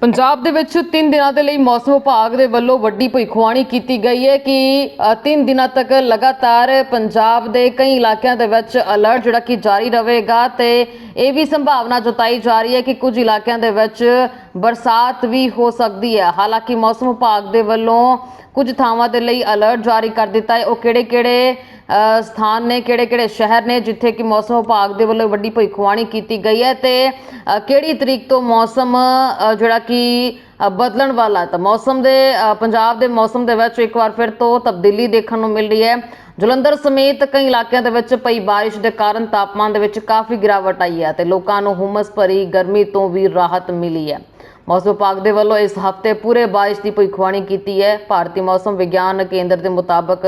ਪੰਜਾਬ ਦੇ ਵਿੱਚ 3 ਦਿਨਾਂ ਦੇ ਲਈ ਮੌਸਮ ਵਿਭਾਗ ਦੇ ਵੱਲੋਂ ਵੱਡੀ ਭੁੱਖਵਾਣੀ ਕੀਤੀ ਗਈ ਹੈ ਕਿ 3 ਦਿਨਾਂ ਤੱਕ ਲਗਾਤਾਰ ਪੰਜਾਬ ਦੇ ਕਈ ਇਲਾਕਿਆਂ ਦੇ ਵਿੱਚ ਅਲਰਟ ਜਿਹੜਾ ਕਿ ਜਾਰੀ ਰਹੇਗਾ ਤੇ ਇਹ ਵੀ ਸੰਭਾਵਨਾ ਜਤਾਈ ਜਾ ਰਹੀ ਹੈ ਕਿ ਕੁਝ ਇਲਾਕਿਆਂ ਦੇ ਵਿੱਚ ਬਰਸਾਤ ਵੀ ਹੋ ਸਕਦੀ ਹੈ। ਹਾਲਾਂਕਿ ਮੌਸਮ ਵਿਭਾਗ ਦੇ ਵੱਲੋਂ ਕੁਝ ਥਾਵਾਂ ਦੇ ਲਈ ਅਲਰਟ ਜਾਰੀ ਕਰ ਦਿੱਤਾ ਹੈ। ਉਹ ਕਿਹੜੇ-ਕਿਹੜੇ ਸਥਾਨ ਨੇ ਕਿਹੜੇ-ਕਿਹੜੇ ਸ਼ਹਿਰ ਨੇ, ਜਿੱਥੇ ਕਿ ਮੌਸਮ ਵਿਭਾਗ ਦੇ ਵੱਲੋਂ ਵੱਡੀ ਭੁੱਖਵਾਣੀ ਕੀਤੀ ਗਈ ਹੈ ਤੇ ਕਿਹੜੀ ਤਰੀਕ ਤੋਂ ਮੌਸਮ ਜਿਹੜਾ ਕਿ ਬਦਲਣ ਵਾਲਾ ਤਾਂ ਮੌਸਮ ਦੇ ਪੰਜਾਬ ਦੇ ਮੌਸਮ ਦੇ ਵਿੱਚ ਇੱਕ ਵਾਰ ਫਿਰ ਤੋਂ ਤਬਦੀਲੀ ਦੇਖਣ ਨੂੰ ਮਿਲ ਰਹੀ ਹੈ। ਜਲੰਧਰ ਸਮੇਤ ਕਈ ਇਲਾਕਿਆਂ ਦੇ ਵਿੱਚ ਪਈ ਬਾਰਿਸ਼ ਦੇ ਕਾਰਨ ਤਾਪਮਾਨ ਦੇ ਵਿੱਚ ਕਾਫੀ ਗਿਰਾਵਟ ਆਈ ਹੈ ਤੇ ਲੋਕਾਂ ਨੂੰ ਹੁਮਸ ਭਰੀ ਗਰਮੀ ਤੋਂ ਵੀ ਰਾਹਤ ਮਿਲੀ ਹੈ। ਮੌਸਮ ਵਿਭਾਗ ਦੇ ਵੱਲੋਂ ਇਸ ਹਫ਼ਤੇ ਪੂਰੇ ਬਾਰਿਸ਼ ਦੀ ਭੁੱਖਵਾਣੀ ਕੀਤੀ ਹੈ। ਭਾਰਤੀ ਮੌਸਮ ਵਿਗਿਆਨ ਕੇਂਦਰ ਦੇ ਮੁਤਾਬਕ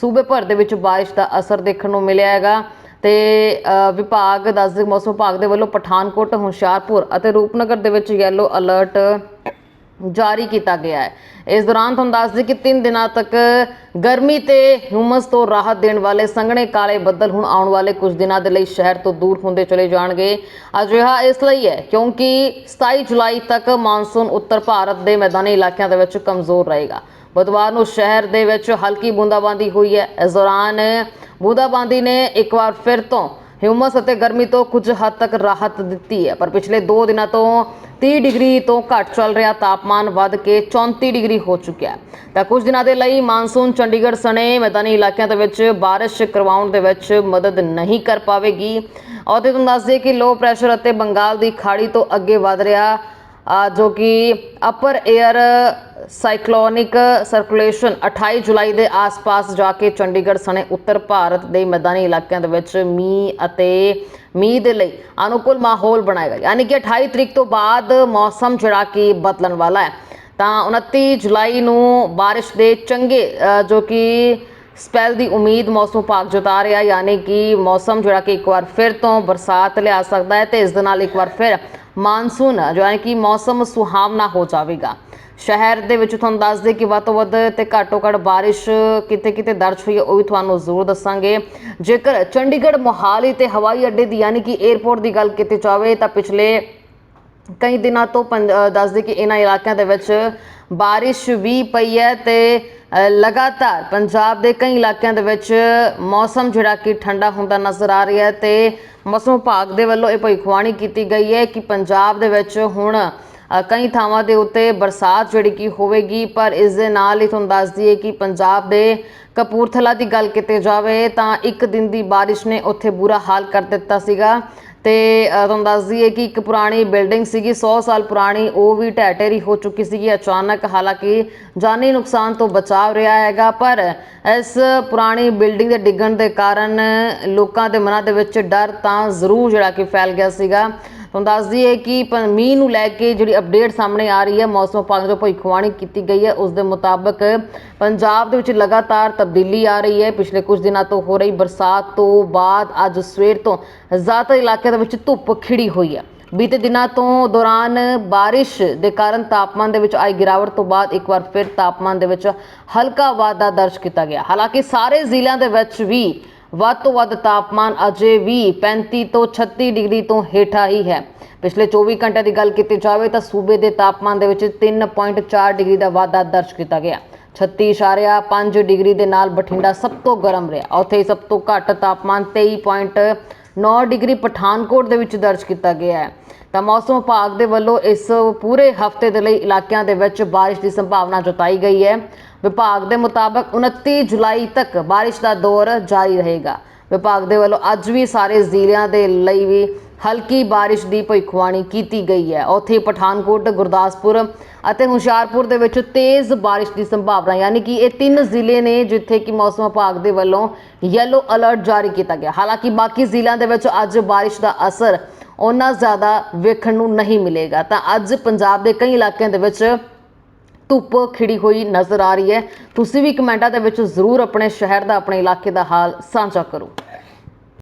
ਸੂਬੇ ਭਰ ਦੇ ਵਿੱਚ ਬਾਰਿਸ਼ ਦਾ ਅਸਰ ਦੇਖਣ ਨੂੰ ਮਿਲਿਆ ਹੈਗਾ। ਤੇ ਵਿਭਾਗ ਦੱਸਦੇ ਮੌਸਮ ਵਿਭਾਗ ਦੇ ਵੱਲੋਂ ਪਠਾਨਕੋਟ, ਹੁਸ਼ਿਆਰਪੁਰ ਅਤੇ ਰੂਪਨਗਰ ਦੇ ਵਿੱਚ ਯੈਲੋ ਅਲਰਟ ਜਾਰੀ ਕੀਤਾ ਗਿਆ ਹੈ। ਇਸ ਦੌਰਾਨ ਤੁਹਾਨੂੰ ਦੱਸ ਦਈਏ ਕਿ 3 ਦਿਨਾਂ ਤੱਕ ਗਰਮੀ ਤੇ ਹਿਊਮਸ ਤੋਂ ਰਾਹਤ ਦੇਣ ਵਾਲੇ ਸੰਘਣੇ ਕਾਲੇ ਬੱਦਲ ਹੁਣ ਆਉਣ ਵਾਲੇ ਕੁਝ ਦਿਨਾਂ ਦੇ ਲਈ ਸ਼ਹਿਰ ਤੋਂ ਦੂਰ ਹੁੰਦੇ ਚਲੇ ਜਾਣਗੇ। ਅਜਿਹਾ ਇਸ ਲਈ ਹੈ ਕਿਉਂਕਿ 27 ਜੁਲਾਈ ਤੱਕ ਮੌਨਸੂਨ ਉੱਤਰ ਭਾਰਤ ਦੇ ਮੈਦਾਨੀ ਇਲਾਕਿਆਂ ਦੇ ਵਿੱਚ ਕਮਜ਼ੋਰ ਰਹੇਗਾ। ਬੁੱਧਵਾਰ ਨੂੰ ਸ਼ਹਿਰ ਦੇ ਵਿੱਚ ਹਲਕੀ ਬੂੰਦਾਬਾਂਦੀ ਹੋਈ ਹੈ। ਇਸ ਦੌਰਾਨ ਬੂੰਦਾਬਾਂਦੀ ਨੇ ਇੱਕ ਵਾਰ ਫਿਰ ਤੋਂ ਹਿਊਮਸ ਅਤੇ ਗਰਮੀ ਤੋਂ ਕੁਝ ਹੱਦ ਤੱਕ ਰਾਹਤ ਦਿੱਤੀ ਹੈ। ਪਰ ਪਿਛਲੇ 2 ਦਿਨਾਂ ਤੋਂ 30 ਡਿਗਰੀ ਤੋਂ ਘੱਟ ਚੱਲ ਰਿਹਾ ਤਾਪਮਾਨ ਵੱਧ ਕੇ 34 ਡਿਗਰੀ ਹੋ ਚੁੱਕਿਆ ਤਾਂ ਕੁਝ ਦਿਨਾਂ ਦੇ ਲਈ ਮਾਨਸੂਨ ਚੰਡੀਗੜ੍ਹ ਸਣੇ ਮੈਦਾਨੀ ਇਲਾਕਿਆਂ ਦੇ ਵਿੱਚ ਬਾਰਿਸ਼ ਕਰਵਾਉਣ ਦੇ ਵਿੱਚ ਮਦਦ ਨਹੀਂ ਕਰ ਪਾਵੇਗੀ। ਔਰ ਤੇ ਤੁਹਾਨੂੰ ਦੱਸ ਦਈਏ ਕਿ ਲੋ ਪ੍ਰੈਸ਼ਰ ਅਤੇ ਬੰਗਾਲ ਦੀ ਖਾੜੀ ਤੋਂ ਅੱਗੇ ਵਧ ਰਿਹਾ ਜੋ ਕਿ ਅਪਰ 에ਅਰ ਸਾਈਕਲੋਨਿਕ ਸਰਕੂਲੇਸ਼ਨ 28 ਜੁਲਾਈ ਦੇ ਆਸ-ਪਾਸ ਜਾ ਕੇ ਚੰਡੀਗੜ੍ਹ ਸਣੇ ਉੱਤਰ ਭਾਰਤ ਦੇ ਮੈਦਾਨੀ ਇਲਾਕਿਆਂ ਦੇ ਵਿੱਚ ਮੀਂਹ ਅਤੇ ਮੀਂਹ ਦੇ ਲਈ ਅਨੁਕੂਲ ਮਾਹੌਲ ਬਣਾਏਗਾ ਯਾਨੀ ਕਿ 28 ਤਰੀਕ ਤੋਂ ਬਾਅਦ ਮੌਸਮ ਜਿਹੜਾ ਕਿ ਬਦਲਣ ਵਾਲਾ ਹੈ। ਤਾਂ 29 ਜੁਲਾਈ ਨੂੰ ਬਾਰਿਸ਼ ਦੇ ਚੰਗੇ ਜੋ ਕਿ ਸਪੈਲ ਦੀ ਉਮੀਦ ਮੌਸਮ ਵਿਭਾਗ ਜਤਾ ਰਿਹਾ, ਯਾਨੀ ਕਿ ਮੌਸਮ ਜਿਹੜਾ ਕਿ ਇੱਕ ਵਾਰ ਫਿਰ ਤੋਂ ਬਰਸਾਤ ਲਿਆ ਸਕਦਾ ਹੈ ਤੇ ਇਸ ਦੇ ਨਾਲ ਇੱਕ ਵਾਰ ਫਿਰ ਮਾਨਸੂਨ ਜੋ ਹੈ ਕਿ ਮੌਸਮ ਸੁਹਾਵਣਾ ਹੋ ਜਾਵੇਗਾ। ਸ਼ਹਿਰ ਦੇ ਵਿੱਚ ਤੁਹਾਨੂੰ ਦੱਸ ਦੇ ਕਿ ਵੱਧ ਤੋਂ ਵੱਧ ਤੇ ਘੱਟੋ ਘੱਟ ਬਾਰਿਸ਼ ਕਿਤੇ ਕਿਤੇ ਦਰਜ ਹੋਈ ਹੈ, ਉਹ ਵੀ ਤੁਹਾਨੂੰ ਜ਼ਰੂਰ ਦੱਸਾਂਗੇ। ਜੇਕਰ ਚੰਡੀਗੜ੍ਹ, ਮੋਹਾਲੀ ਤੇ ਹਵਾਈ ਅੱਡੇ ਦੀ ਯਾਨੀ ਕਿ 에ਅਰਪੋਰਟ ਦੀ ਗੱਲ ਕੀਤੀ ਜਾਵੇ ਤਾਂ ਪਿਛਲੇ ਕਈ ਦਿਨਾਂ ਤੋਂ ਪੰਜ- ਅ, ਦੱਸਦੇ ਕਿ ਇਹਨਾਂ ਇਲਾਕਿਆਂ ਦੇ ਵਿੱਚ ਬਾਰਿਸ਼ ਵੀ ਪਈ ਹੈ ਤੇ ਲਗਾਤਾਰ ਪੰਜਾਬ ਦੇ ਕਈ ਇਲਾਕਿਆਂ ਦੇ ਵਿੱਚ ਮੌਸਮ ਜਿਹੜਾ ਕਿ ਠੰਡਾ ਹੁੰਦਾ ਨਜ਼ਰ ਆ ਰਿਹਾ ਹੈ ਤੇ ਮੌਸਮ ਵਿਭਾਗ ਦੇ ਵੱਲੋਂ ਇਹ ਭਵਿੱਖਬਾਣੀ ਕੀਤੀ ਗਈ ਹੈ ਕਿ ਪੰਜਾਬ ਦੇ ਵਿੱਚ ਹੁਣ ਕਈ ਥਾਵਾਂ ਦੇ ਉੱਤੇ ਬਰਸਾਤ ਜਿਹੜੀ ਕਿ ਹੋਵੇਗੀ ਪਰ ਇਸ ਦੇ ਨਾਲ ਹੀ ਤੁਹਾਨੂੰ ਦੱਸ ਦਈਏ ਕਿ ਪੰਜਾਬ ਦੇ ਕਪੂਰਥਲਾ ਦੀ ਗੱਲ ਕੀਤੀ ਜਾਵੇ ਤਾਂ ਇੱਕ ਦਿਨ ਦੀ ਬਾਰਿਸ਼ ਨੇ ਉੱਥੇ ਬੁਰਾ ਹਾਲ ਕਰ ਦਿੱਤਾ ਸੀਗਾ। ਤੇ ਤੁਹਾਨੂੰ ਦੱਸ ਦਈਏ ਕਿ ਇੱਕ ਪੁਰਾਣੀ ਬਿਲਡਿੰਗ ਸੀਗੀ 100 ਸਾਲ ਪੁਰਾਣੀ, ਉਹ ਵੀ ਢਹਿ ਢੇਰੀ ਹੋ ਚੁੱਕੀ ਸੀਗੀ। ਅਚਾਨਕ ਹਾਲਾਂਕਿ ਜਾਨੀ ਨੁਕਸਾਨ ਤੋਂ ਬਚਾਅ ਰਿਹਾ ਹੈਗਾ, ਪਰ ਇਸ ਪੁਰਾਣੀ ਬਿਲਡਿੰਗ ਦੇ ਡਿੱਗਣ ਦੇ ਕਾਰਨ ਲੋਕਾਂ ਦੇ ਮਨਾਂ ਦੇ ਵਿੱਚ ਡਰ ਤਾਂ ਜ਼ਰੂਰ ਜਿਹੜਾ ਕਿ ਫੈਲ ਗਿਆ ਸੀਗਾ। ਤੁਹਾਨੂੰ ਦੱਸ ਦਈਏ ਕਿ ਪ- ਮੀਂਹ ਨੂੰ ਲੈ ਕੇ ਜਿਹੜੀ ਅਪਡੇਟ ਸਾਹਮਣੇ ਆ ਰਹੀ ਹੈ, ਮੌਸਮ ਵਿਭਾਗ ਜੋ ਭਵਿੱਖਬਾਣੀ ਕੀਤੀ ਗਈ ਹੈ। ਉਸ ਦੇ ਮੁਤਾਬਕ ਪੰਜਾਬ ਦੇ ਵਿੱਚ ਲਗਾਤਾਰ ਤਬਦੀਲੀ ਆ ਰਹੀ ਹੈ। ਪਿਛਲੇ ਕੁਝ ਦਿਨਾਂ ਤੋਂ ਹੋ ਰਹੀ ਬਰਸਾਤ ਤੋਂ ਬਾਅਦ ਅੱਜ ਸਵੇਰ ਤੋਂ ਜ਼ਿਆਦਾਤਰ ਇਲਾਕਿਆਂ ਦੇ ਵਿੱਚ ਧੁੱਪ ਖਿੜੀ ਹੋਈ ਹੈ। ਬੀਤੇ ਦਿਨਾਂ ਤੋਂ ਦੌਰਾਨ ਬਾਰਿਸ਼ ਦੇ ਕਾਰਨ ਤਾਪਮਾਨ ਦੇ ਵਿੱਚ ਆਈ ਗਿਰਾਵਟ ਤੋਂ ਬਾਅਦ ਇੱਕ ਵਾਰ ਫਿਰ ਤਾਪਮਾਨ ਦੇ ਵਿੱਚ ਹਲਕਾ ਵਾਧਾ ਦਰਜ ਕੀਤਾ ਗਿਆ। ਹਾਲਾਂਕਿ ਸਾਰੇ ਜ਼ਿਲ੍ਹਿਆਂ ਦੇ ਵਿੱਚ ਵੀ ਵੱਧ ਤੋਂ ਵੱਧ ਤਾਪਮਾਨ ਅਜੇ ਵੀ 35 ਤੋਂ 36 ਡਿਗਰੀ ਤੋਂ ਹੇਠਾਂ ਹੀ ਹੈ। ਪਿਛਲੇ 24 ਘੰਟਿਆਂ ਦੀ ਗੱਲ ਕੀਤੀ ਜਾਵੇ ਤਾਂ ਸੂਬੇ ਦੇ ਤਾਪਮਾਨ ਦੇ ਵਿੱਚ 3.4 ਡਿਗਰੀ ਦਾ ਵਾਧਾ ਦਰਜ ਕੀਤਾ ਗਿਆ। 36.5 ਡਿਗਰੀ ਦੇ ਨਾਲ ਬਠਿੰਡਾ ਸਭ ਤੋਂ ਗਰਮ ਰਿਹਾ। ਉੱਥੇ ਹੀ ਸਭ ਤੋਂ ਘੱਟ ਤਾਪਮਾਨ 23.9 ਡਿਗਰੀ ਪਠਾਨਕੋਟ ਦੇ ਵਿੱਚ ਦਰਜ ਕੀਤਾ ਗਿਆ ਹੈ। ਤਾਂ ਮੌਸਮ ਵਿਭਾਗ ਦੇ ਵੱਲੋਂ ਇਸ ਪੂਰੇ ਹਫ਼ਤੇ ਦੇ ਲਈ ਇਲਾਕਿਆਂ ਦੇ ਵਿੱਚ ਬਾਰਿਸ਼ ਦੀ ਸੰਭਾਵਨਾ ਜਤਾਈ ਗਈ ਹੈ। ਵਿਭਾਗ ਦੇ ਮੁਤਾਬਕ 29 ਜੁਲਾਈ ਤੱਕ ਬਾਰਿਸ਼ ਦਾ ਦੌਰ ਜਾਰੀ ਰਹੇਗਾ। ਵਿਭਾਗ ਦੇ ਵੱਲੋਂ ਅੱਜ ਵੀ ਸਾਰੇ ਜ਼ਿਲ੍ਹਿਆਂ ਦੇ ਲਈ ਵੀ ਹਲਕੀ ਬਾਰਿਸ਼ ਦੀ ਭਵਿੱਖਬਾਣੀ ਕੀਤੀ ਗਈ ਹੈ। ਉੱਥੇ ਪਠਾਨਕੋਟ, ਗੁਰਦਾਸਪੁਰ ਅਤੇ ਹੁਸ਼ਿਆਰਪੁਰ ਦੇ ਵਿੱਚ ਤੇਜ਼ ਬਾਰਿਸ਼ ਦੀ ਸੰਭਾਵਨਾ, ਯਾਨੀ ਕਿ ਇਹ ਤਿੰਨ ਜ਼ਿਲ੍ਹੇ ਨੇ ਜਿੱਥੇ ਕਿ ਮੌਸਮ ਵਿਭਾਗ ਦੇ ਵੱਲੋਂ ਯੈਲੋ ਅਲਰਟ ਜਾਰੀ ਕੀਤਾ ਗਿਆ। ਹਾਲਾਂਕਿ ਬਾਕੀ ਜ਼ਿਲ੍ਹਿਆਂ ਦੇ ਵਿੱਚ ਅੱਜ ਬਾਰਿਸ਼ ਦਾ ਅਸਰ ਉਹਨਾਂ ਜ਼ਿਆਦਾ ਵੇਖਣ ਨੂੰ ਨਹੀਂ ਮਿਲੇਗਾ। ਤਾਂ ਅੱਜ ਪੰਜਾਬ ਦੇ ਕਈ ਇਲਾਕਿਆਂ ਦੇ ਵਿੱਚ ਧੁੱਪ ਖਿੜੀ ਹੋਈ ਨਜ਼ਰ ਆ ਰਹੀ ਹੈ। ਤੁਸੀਂ ਵੀ ਕਮੈਂਟਾਂ ਦੇ ਵਿੱਚ ਜ਼ਰੂਰ ਆਪਣੇ ਸ਼ਹਿਰ ਦਾ, ਆਪਣੇ ਇਲਾਕੇ ਦਾ ਹਾਲ ਸਾਂਝਾ ਕਰੋ।